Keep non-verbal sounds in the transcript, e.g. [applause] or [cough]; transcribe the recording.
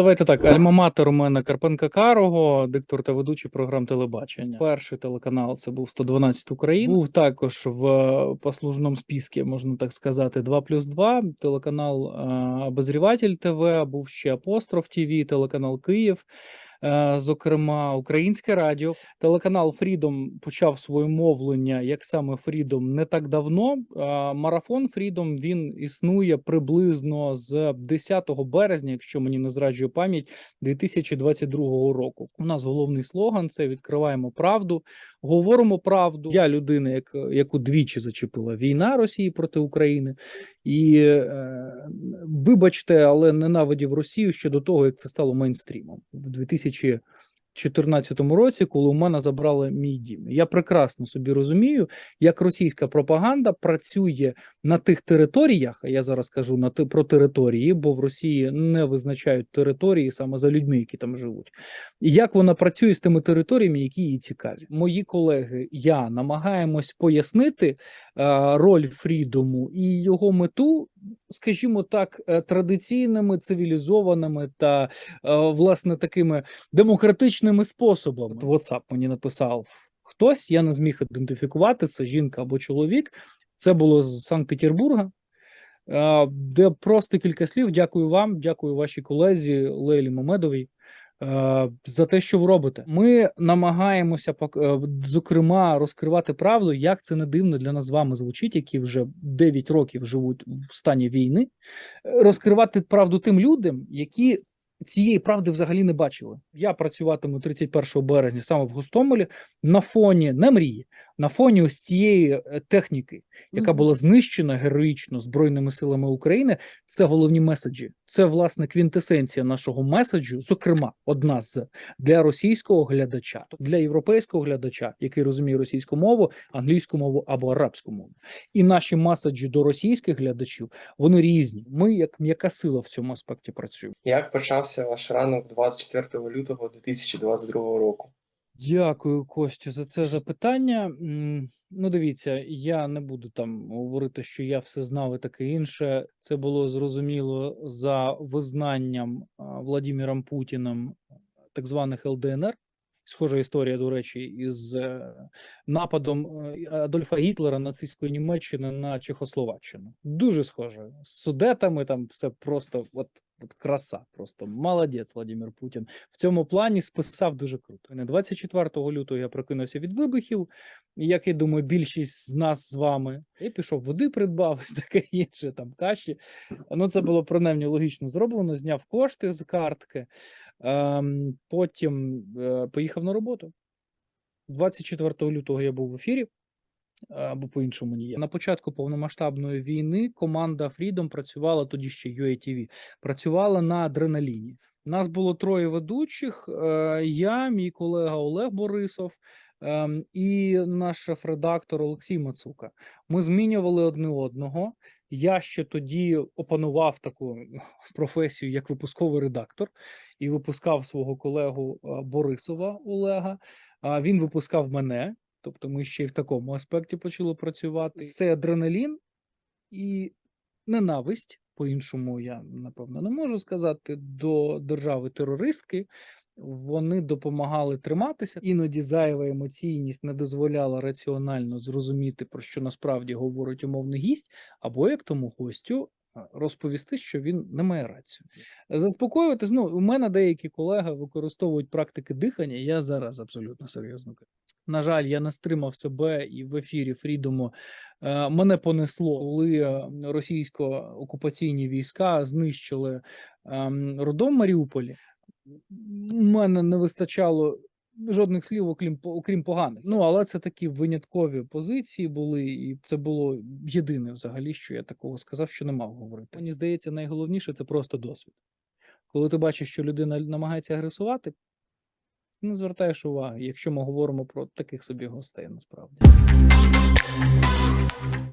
Давайте так. Альма-матер у мене Карпенка Карого, диктор та ведучий програм телебачення. Перший телеканал це був 112 Україн. Був також в е, послужному списку, можна так сказати, 2 плюс 2, телеканал е, Обозріватель ТВ, був ще Апостроф ТВ, телеканал Київ. Е, Зокрема, Українське радіо, телеканал Фрідом почав своє мовлення як саме Фрідом не так давно. Марафон Фрідом він існує приблизно з 10 березня, якщо мені не зраджує пам'ять, 2022 року. У нас головний слоган це відкриваємо правду, говоримо правду. Я людина, як, яку двічі зачепила війна Росії проти України, і е, вибачте, але ненавидів Росію ще до того, як це стало мейнстрімом в 2014 році, коли у мене забрали мій дім. Я прекрасно собі розумію, як російська пропаганда працює на тих територіях. Я зараз кажу на ти про території, бо в Росії не визначають території саме за людьми, які там живуть. Як вона працює з тими територіями, які їй цікаві. Мої колеги, я намагаємось пояснити е, роль Фрідому і його мету, скажімо так, е, традиційними, цивілізованими та е, власне такими демократичними способами. WhatsApp мені написав хтось, я не зміг ідентифікувати це жінка або чоловік. Це було з Санкт-Петербурга. е, Де просто кілька слів. Дякую вам, дякую вашій колезі Лейлі Мамедовій за те, що ви робите. Ми намагаємося е, зокрема розкривати правду, як це не дивно для нас з вами звучить, які вже 9 років живуть в стані війни. Е, Розкривати правду тим людям, які цієї правди взагалі не бачили. Я працюватиму 31 березня саме в Гостомелі на фоні не мрії, на фоні ось цієї е, техніки, яка була знищена героїчно збройними силами України. Це головні меседжі. Це власне квінтесенція нашого меседжу. Зокрема, одна з для російського глядача, для європейського глядача, який розуміє російську мову, англійську мову або арабську мову. І наші меседжі до російських глядачів вони різні. Ми як м'яка сила в цьому аспекті працюємо. Як почався ваш ранок 24 лютого 2022 року? Дякую, Костю, за це запитання. Ну, дивіться, я не буду там говорити, що я все знав і таке інше. Це було зрозуміло за визнанням а, Владимиром Путіним так званих ЛДНР. Схожа історія, до речі, із е, нападом е, Адольфа Гітлера нацистської Німеччини на Чехословаччину. Дуже схоже. З судетами там все просто от, от краса. Просто молодець Владимир Путін в цьому плані списав дуже круто. Не 24 лютого я прокинувся від вибухів, як я думаю, більшість з нас з вами. Я пішов води, придбав [laughs] таке інше, там каші. Ну, це було принаймні логічно зроблено. Зняв кошти з картки, ем, потім е, поїхав на роботу. 24 лютого я був в ефірі. Або по-іншому ні. На початку повномасштабної війни команда Freedom працювала тоді ще UATV, працювала на адреналіні. Нас було троє ведучих: е, я, мій колега Олег Борисов ем, і наш шеф-редактор Олексій Мацука. Ми змінювали одне одного. Я ще тоді опанував таку [laughs] професію як випусковий редактор і випускав свого колегу е, Борисова Олега. Він випускав мене. Тобто ми ще й в такому аспекті почали працювати. Це адреналін і ненависть, по-іншому я напевно не можу сказати, до держави-терористки. Вони допомагали триматися. Іноді зайва емоційність не дозволяла раціонально зрозуміти, про що насправді говорить умовний гість, або як тому гостю розповісти, що він не має рацію. Заспокоювати, ну, у мене деякі колеги використовують практики дихання. Я зараз абсолютно серйозно кажу. На жаль, я не стримав себе і в ефірі Фрідому е, мене понесло, коли е, російсько-окупаційні війська знищили ем, родом Маріуполі. У мене не вистачало жодних слів, окрім окрім поганих. Ну але це такі виняткові позиції були, і це було єдине взагалі, що я такого сказав, що не мав говорити. Мені здається, найголовніше це просто досвід. Коли ти бачиш, що людина намагається агресувати, не звертаєш уваги, якщо ми говоримо про таких собі гостей насправді.